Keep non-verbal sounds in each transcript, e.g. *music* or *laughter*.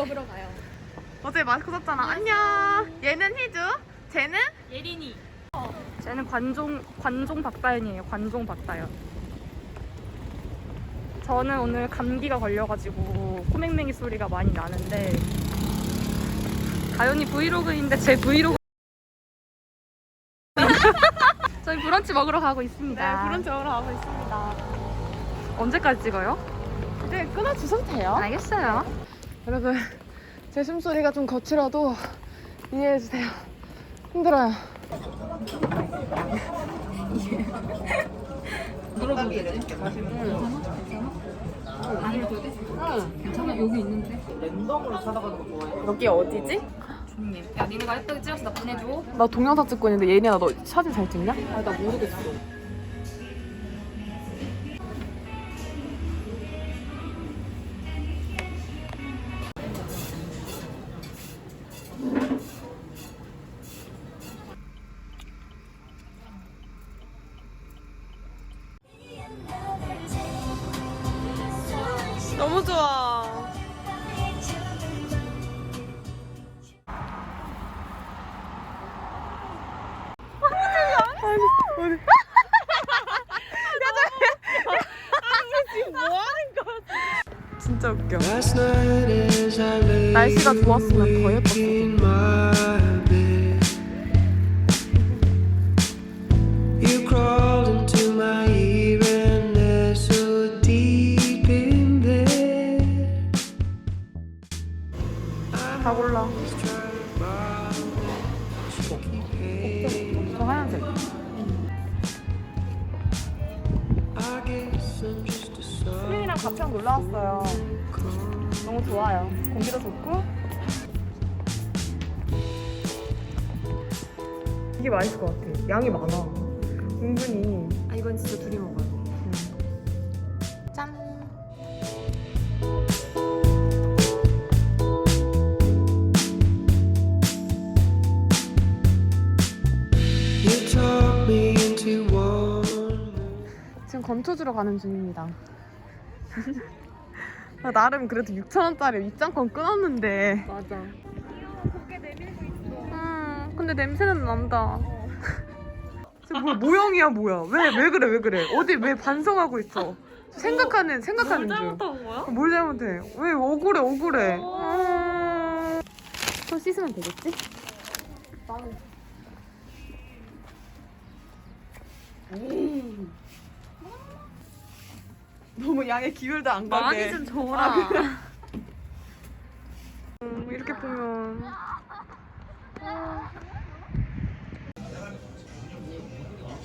먹으러 가요. 어제 마스크 썼잖아. 안녕. 얘는 희주. 쟤는 예린이. 쟤는 관종 관종 박다연이에요. 관종 박다연. 저는 오늘 감기가 걸려가지고 코맹맹이 소리가 많이 나는데 다연이 브이로그인데 제 브이로그 *laughs* 저희 브런치 먹으러 가고 있습니다. 네, 브런치 먹으러 가고 있습니다. 언제까지 찍어요? 이제 끊어주셔도 돼요. 알겠어요. 여러분, 제 숨소리가 좀 거칠어도 이해해주세요. 힘들어요. 여기 어디지? 야, 니네가 예쁘게 찍어서 나 보내줘. 나 동영상 찍고 있는데 예린아 너 사진 잘 찍냐? 아, 나 모르겠어. 날씨가 좋았으면 이게 맛있을 것 같아. 양이 많아. 은근히. 아, 이건 진짜 둘이 먹어요. 짠. You talked me into one. 지금 건초 주러 가는 중입니다. *laughs* 나 나름 그래도 6,000원짜리 입장권 끊었는데. 맞아. 음, 근데 냄새는 난다. *laughs* 지금 뭐 모형이야 뭐야? 왜 왜 그래 왜 그래? 어디 왜 반성하고 있어? 생각하는 생각하는 중. 잘못한 거야? 뭘 잘못해? 왜 억울해 억울해? 음. 손 씻으면 되겠지? 너무 양의 기울도 안 가게. 많이 좀 줘라. *laughs* 음, 이렇게 보면 아,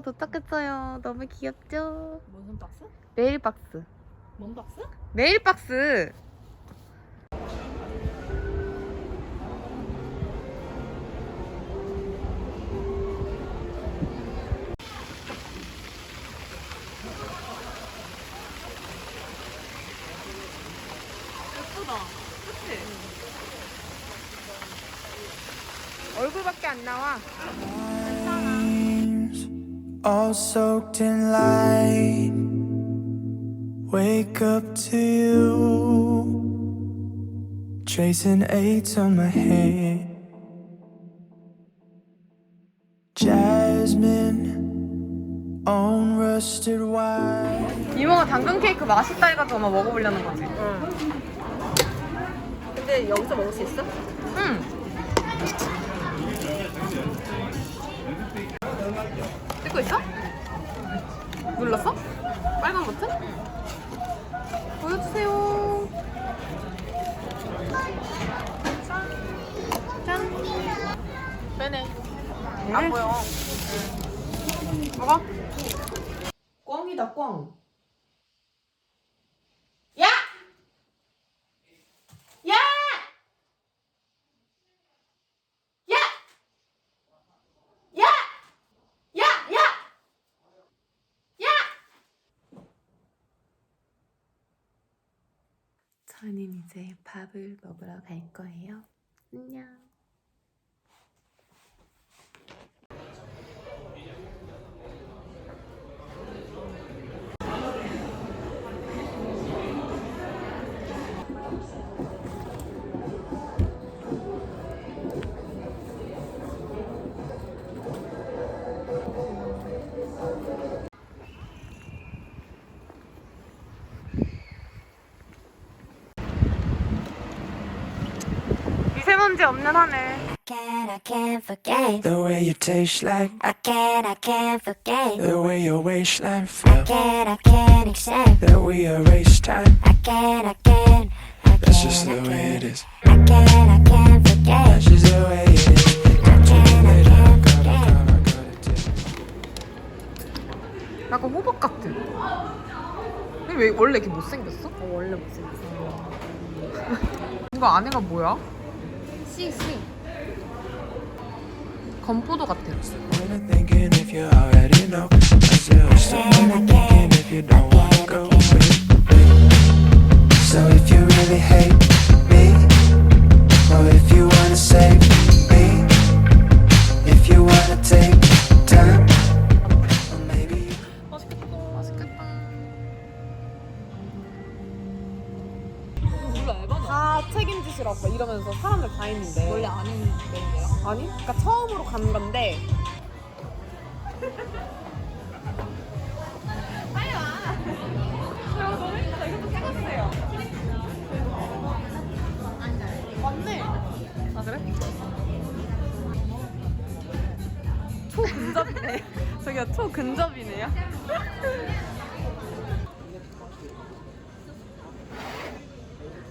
박스가 도착했어요. 너무 귀엽죠? 무슨 박스? 네일 박스. 뭔 박스? 네일 박스. All soaked in light. Wake up to you, tracing eights on my head. Jasmine on rusted wine. 이모가 당근 케이크 맛있다 해가지고 아마 먹어보려는 거지. 근데 여기서 먹을 수 있어? 응. 찍고 있어? 눌렀어? 빨간 버튼? 보여주세요. 짠. 빼네. 안 보여. 먹어. 꽝이다 꽝. 야! 저는 이제 밥을 먹으러 갈 거예요. 안녕. 미세먼지 없는 하늘. Can't, I can't forget. The way you taste like I can't, I can't forget. the way your waistline feel. Can't, I can't accept. That we erase time. I can't, I can't. I That's just can't, the I way it can't. is. I can't, I can't forget. That's just the way it is. I. 약간 호박 같아. 근데 왜 원래 이렇게 못생겼어? 어, 원래 못생겼어. 이거 안에가 뭐야? 씨, 씨. 건포도 같아. 아는 메뉴예요? 아니? 그러니까 처음으로 간 건데 아 그래? 초근접이네. 저기가 초근접이네요.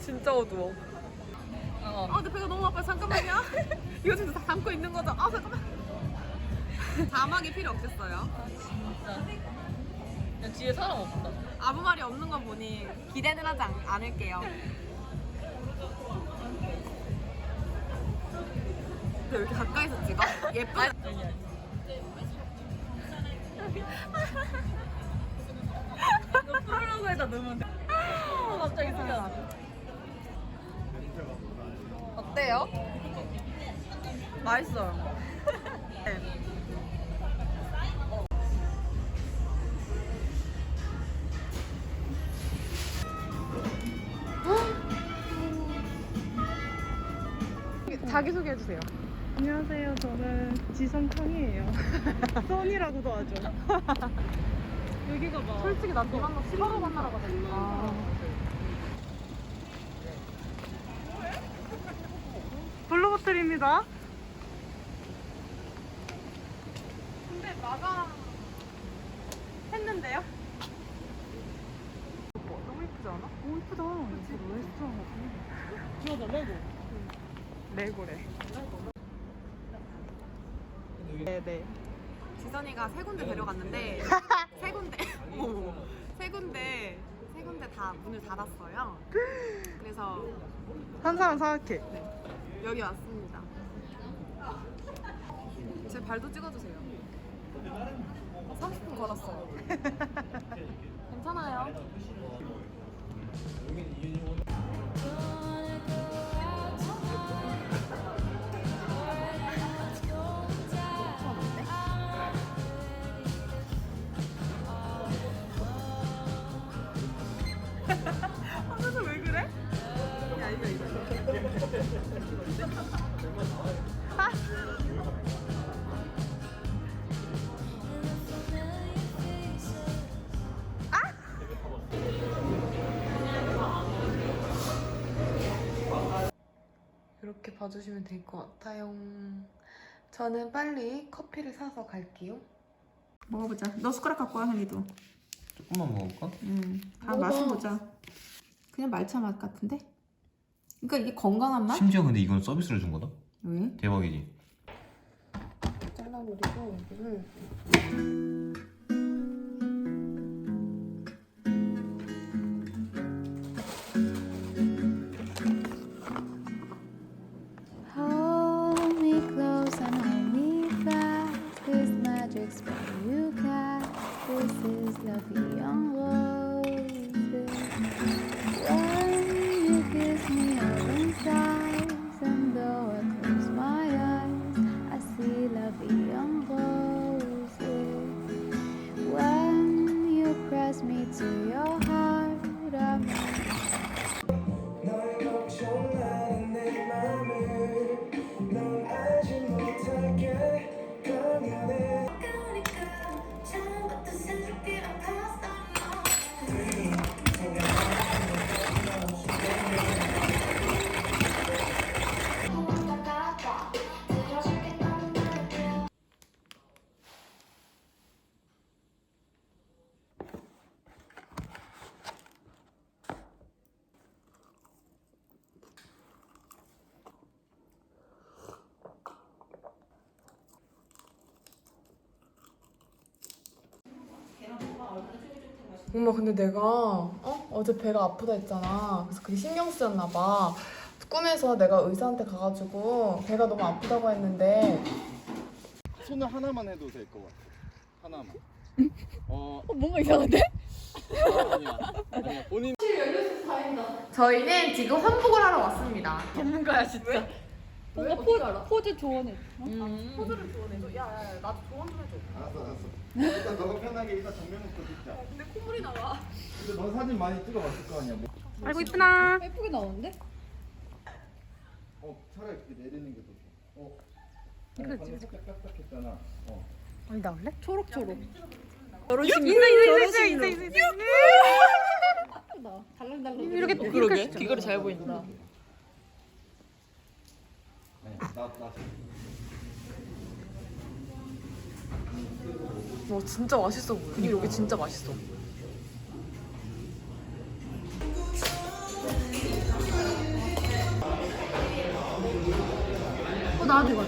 진짜 어두워. 아 근데 배가 너무 아파요 잠깐만요 *laughs* 이거 지금 다 담고 있는 거죠? 아 잠깐만 자막이 필요 없겠어요 야, 뒤에 사람 없다. 아무 말이 없는 거 보니 기대는 하지 않, 않을게요 근데 왜 이렇게 가까이서 찍어? 예쁘게 프로라고 해다 넣으면 돼. 갑자기 생각나. 어때요? 맛있어요. 자기소개 해주세요. 안녕하세요. 저는 지성탕이에요. *laughs* 써니라고도 하죠. *laughs* 여기가 막 솔직히 난너 만나 시바로 만나러 가자니까. 아. 블루보틀입니다. 근데 마감 했는데요? 너무 예쁘지 않아? 너무 예쁘다. 그치? 레스토랑 귀여워, 레고. 레고래. 네 네. 지선이가 세 군데 데려갔는데 *laughs* 세 군데 *laughs* 세 군데 세 군데 다 문을 닫았어요. 그래서 한 사람 사악해. 여기 왔습니다. 제 발도 찍어주세요. 30분 걸었어요. *laughs* 괜찮아요. 이렇게 봐주시면 될 것 같아요. 저는 빨리 커피를 사서 갈게요. 먹어보자. 너 숟가락 갖고 와, 현이도. 조금만 먹을까? 응. 다 마셔보자. 그냥 말차 맛 같은데? 그러니까 이게 건강한 맛? 심지어 근데 이건 서비스로 준 거다? 왜? 대박이지? 잘라버리고 이거를 一样的 엄마 근데 내가 어? 어제 배가 아프다 했잖아. 그래서 그게 신경 쓰였나 봐. 꿈에서 내가 의사한테 가가지고 배가 너무 아프다고 했는데 손을 하나만 해도 될 것 같아. 하나만. *laughs* 어, 뭔가 이상한데? 아니야. 아니야. 본인 저희는 지금 환복을 하러 왔습니다. 전문가야 진짜. 뭔가 포, 포즈 조언해. 포즈를 조언해줘. 야 야 야 나도 조언 좀 해줘. 알았어, 알았어. 일단 너가 편하게 일단 정면 놓고 찍자. 근데 콧물이 나와. 근데 너 사진 많이 찍어봤을 거 아니야. 뭐. 아이고 이쁘나. 예쁘게 나오는데? 어, 차라리 이렇게 내리는 게 더 좋아. 어. 아니, 방금 살짝 딱딱했잖아. 어. 어디 나올래? 초록초록. 인사 인사 인사 인사 인사 인사. 예쁘다. 달랑달랑. 이렇게 그러게 귀걸이 잘 보인다. 와 진짜 맛있어 보여. 이 여기 진짜 맛있어. 어 나도 이거.